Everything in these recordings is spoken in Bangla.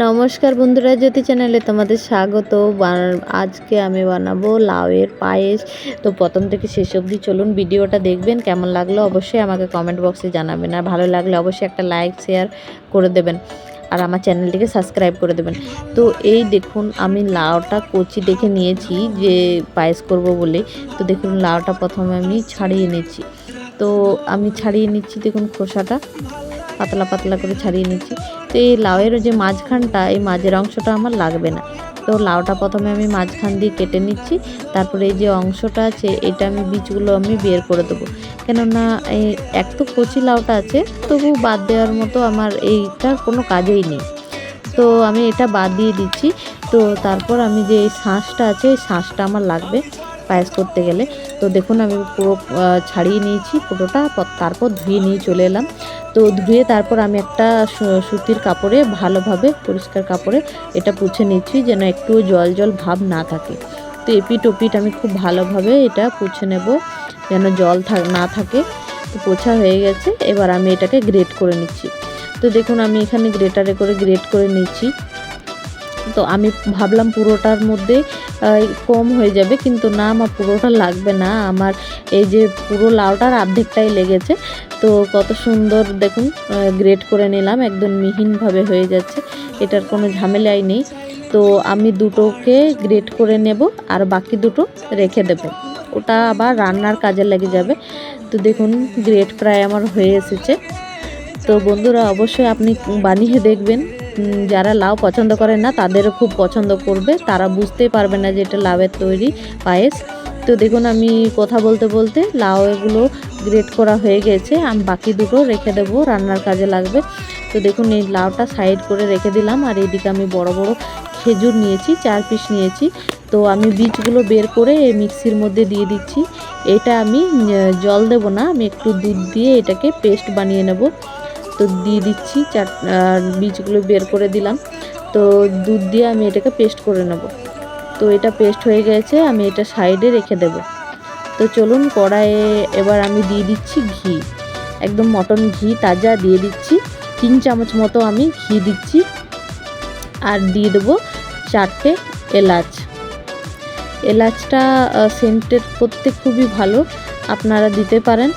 নমস্কার বন্ধুরা জ্যোতি চ্যানেলে তোমাদের স্বাগত। আজকে আমি বানাবো লাউয়ের পায়েস। তো প্রথম থেকে শেষ অবধি চলুন ভিডিওটা দেখবেন, কেমন লাগল অবশ্যই আমাকে কমেন্ট বক্সে জানাবেন। আর ভালো লাগলে অবশ্যই একটা লাইক শেয়ার করে দেবেন। আর আমার চ্যানেলটিকে সাবস্ক্রাইব করে দেবেন। তো এই দেখুন, আমি লাউটা কচি দেখে নিয়েছি, যে পায়েস করব বলে। তো দেখুন, লাউটা প্রথমে আমি ছাড়িয়ে নিচ্ছি। তো আমি ছাড়িয়ে নিচ্ছি, দেখুন খোসাটা। পাতলা পাতলা করে ছাড়িয়ে নিচ্ছি। তো এই লাউয়ের যে মাঝখানটা, এই মাঝের অংশটা আমার লাগবে না। তো লাউটা প্রথমে আমি মাঝখান দিয়ে কেটে নিচ্ছি। তারপরে এই যে অংশটা আছে, এটা আমি বীজগুলো আমি বের করে দেবো। কেননা এই এক তো কচি লাউটা আছে, তবু বাদ দেওয়ার মতো আমার এইটার কোনো কাজেই নেই। তো আমি এটা বাদ দিয়ে দিচ্ছি। তো তারপর আমি যে এই শাঁসটা আছে, এই শাঁসটা আমার লাগবে পায়েস করতে গেলে। তো দেখুন আমি পুরো ছাড়িয়ে নিয়েছি, পুরোটা। তারপর ধুয়ে নিয়ে চলে এলাম। তো ধুয়ে তারপর আমি একটা সুতির কাপড়ে ভালোভাবে পরিষ্কার কাপড়ে এটা পুছে নিচ্ছি যেন একটু জল জল ভাব না থাকে। তো এপিট ওপিট আমি খুব ভালোভাবে এটা পুছে নেব যেন জল না থাকে। তো পোছা হয়ে গেছে, এবার আমি এটাকে গ্রেট করে নিচ্ছি। তো দেখুন আমি এখানে গ্রেটারে করে গ্রেট করে নিচ্ছি। তো আমি ভাবলাম পুরোটার মধ্যে কম হয়ে যাবে, কিন্তু না আমার পুরোটা লাগবে না। আমার এই যে পুরো লাউটার অর্ধেকটাই লেগেছে। তো কত সুন্দর দেখুন গ্রেট করে নিলাম, একদম মিহিনভাবে হয়ে যাচ্ছে। এটার কোনো ঝামেলাই নেই। তো আমি দুটোকে গ্রেট করে নেব, আর বাকি দুটো রেখে দেব। ওটা আবার রান্নার কাজে লেগে যাবে। তো দেখুন গ্রেট প্রায় আমার হয়ে এসেছে। তো বন্ধুরা, অবশ্যই আপনি বানিয়ে দেখবেন। যারা লাউ পছন্দ করেন না, তাদেরও খুব পছন্দ করবে। তারা বুঝতেই পারবে না যে এটা লাউয়ের তৈরি পায়েস। তো দেখুন, আমি কথা বলতে বলতে লাউ এগুলো গ্রেট করা হয়ে গেছে। আমি বাকি দুটো রেখে দেবো, রান্নার কাজে লাগবে। তো দেখুন, এই লাউটা সাইড করে রেখে দিলাম, আর এইদিকে আমি বড় বড় খেজুর নিয়েছি, চার পিস নিয়েছি। তো আমি বীজগুলো বের করে এই মিক্সির মধ্যে দিয়ে দিচ্ছি। এটা আমি জল দেব না, আমি একটু দুধ দিয়ে এটাকে পেস্ট বানিয়ে নেব। তো দিয়ে দিচ্ছি চার বীজগুলো বের করে দিলাম। তো দুধ দিয়ে আমি এটাকে পেস্ট করে নেব। তো এটা পেস্ট হয়ে গেছে, আমি এটা সাইডে রেখে দেব। তো চলুন কড়াইয়ে এবার আমি দিয়ে দিচ্ছি ঘি। একদম মটন ঘি তাজা দিয়ে দিচ্ছি। তিন চামচ মতো আমি ঘি দিচ্ছি। আর দিয়ে দেবো চারটে এলাচ। এলাচটা সেন্টের করতে খুবই ভালো, আপনারা দিতে পারেন।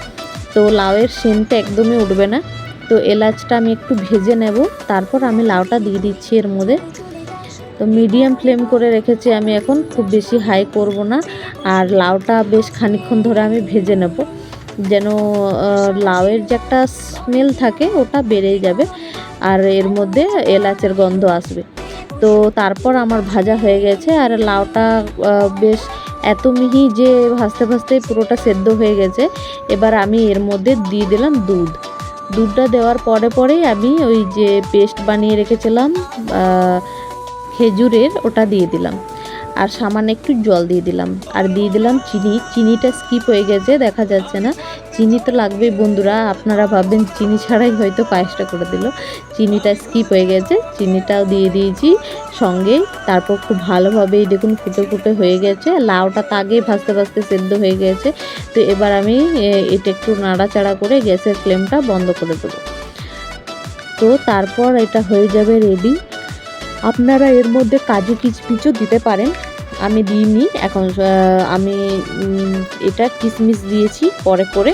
তো লাউয়ের সেন্টটা একদমই উঠবে না। তো এলাচটা আমি একটু ভেজে নেব। তারপর আমি লাউটা দিয়ে দিচ্ছি এর মধ্যে। তো মিডিয়াম ফ্লেম করে রেখেছি আমি এখন, খুব বেশি হাই করব না। আর লাউটা বেশ খানিকক্ষণ ধরে আমি ভেজে নেব। যেন লাউয়ের যে একটা স্মেল থাকে, ওটা বেড়েই যাবে। আর এর মধ্যে এলাচের গন্ধ আসবে। তো তারপর আমার ভাজা হয়ে গেছে। আর লাউটা বেশ এত মিহি যে ভাজতে ভাজতে পুরোটা সেদ্ধ হয়ে গেছে। এবার আমি এর মধ্যে দিয়ে দিলাম দুধ। দুধটা দেওয়ার পরে পরেই আমি ওই যে পেস্ট বানিয়ে রেখেছিলাম খেজুরের ওটা দিয়ে দিলাম। আর সামান্য একটু জল দিয়ে দিলাম। আর দিয়ে দিলাম চিনি। চিনিটা স্কিপ হয়ে গেছে, দেখা যাচ্ছে না। চিনি তো লাগবেই বন্ধুরা, আপনারা ভাববেন চিনি ছাড়াই হয়তো পায়েসটা করে দিল। চিনিটা স্কিপ হয়ে গেছে, চিনিটাও দিয়ে দিয়েছি সঙ্গে। তারপর খুব ভালোভাবে দেখুন ফুটে ফুটে হয়ে গেছে। লাউটা তো আগেই ভাজতে ভাজতে সেদ্ধ হয়ে গেছে। তো এবার আমি এটা একটু নাড়াচাড়া করে গ্যাসের ফ্লেমটা বন্ধ করে দেবো। তো তারপর এটা হয়ে যাবে রেডি আপনারা এর মধ্যে কাজু কিচমিচও দিতে পারেন। আমি দিইনি, এখন আমি এটা কিশমিশ দিয়েছি পরে করে,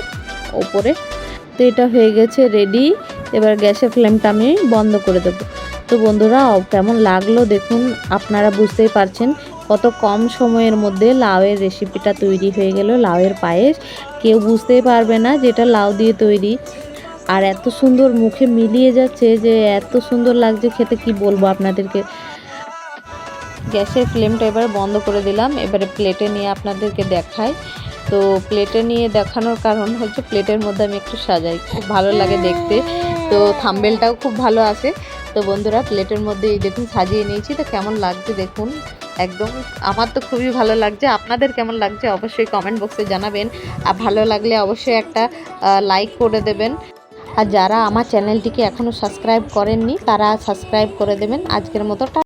ওপরে। তো এটা হয়ে গেছে রেডি এবার গ্যাসের ফ্লেমটা আমি বন্ধ করে দেবো। তো বন্ধুরা, কেমন লাগল দেখুন, আপনারা বুঝতেই পারছেন কত কম সময়ের মধ্যে লাউয়ের রেসিপিটা তৈরি হয়ে গেল, লাউয়ের পায়েস। কেউ বুঝতেই পারবে না যেটা লাউ দিয়ে তৈরি। আর এত সুন্দর মুখে মিলিয়ে যাচ্ছে যে এত সুন্দর লাগছে খেতে, কি বলব আপনাদেরকে? গ্যাসের ফ্লেমটা এবার বন্ধ করে দিলাম, এবারে প্লেটে নিয়ে আপনাদেরকে দেখাই। তো প্লেটে নিয়ে দেখানোর কারণ হচ্ছে প্লেটের মধ্যে আমি একটু সাজাই, খুব ভালো লাগে দেখতে। তো থাম্বেলটাও খুব ভালো আসে তো বন্ধুরা, প্লেটের মধ্যে এই দেখুন সাজিয়ে নিয়েছি, তো কেমন লাগছে দেখুন? একদম, আমার তো খুবই ভালো লাগছে। আপনাদের কেমন লাগছে অবশ্যই কমেন্ট বক্সে জানাবেন। আর ভালো লাগলে অবশ্যই একটা লাইক করে দেবেন। আর যারা আমার চ্যানেলটিকে এখনও সাবস্ক্রাইব করেননি তারা সাবস্ক্রাইব করে দেবেন। আজকের মতো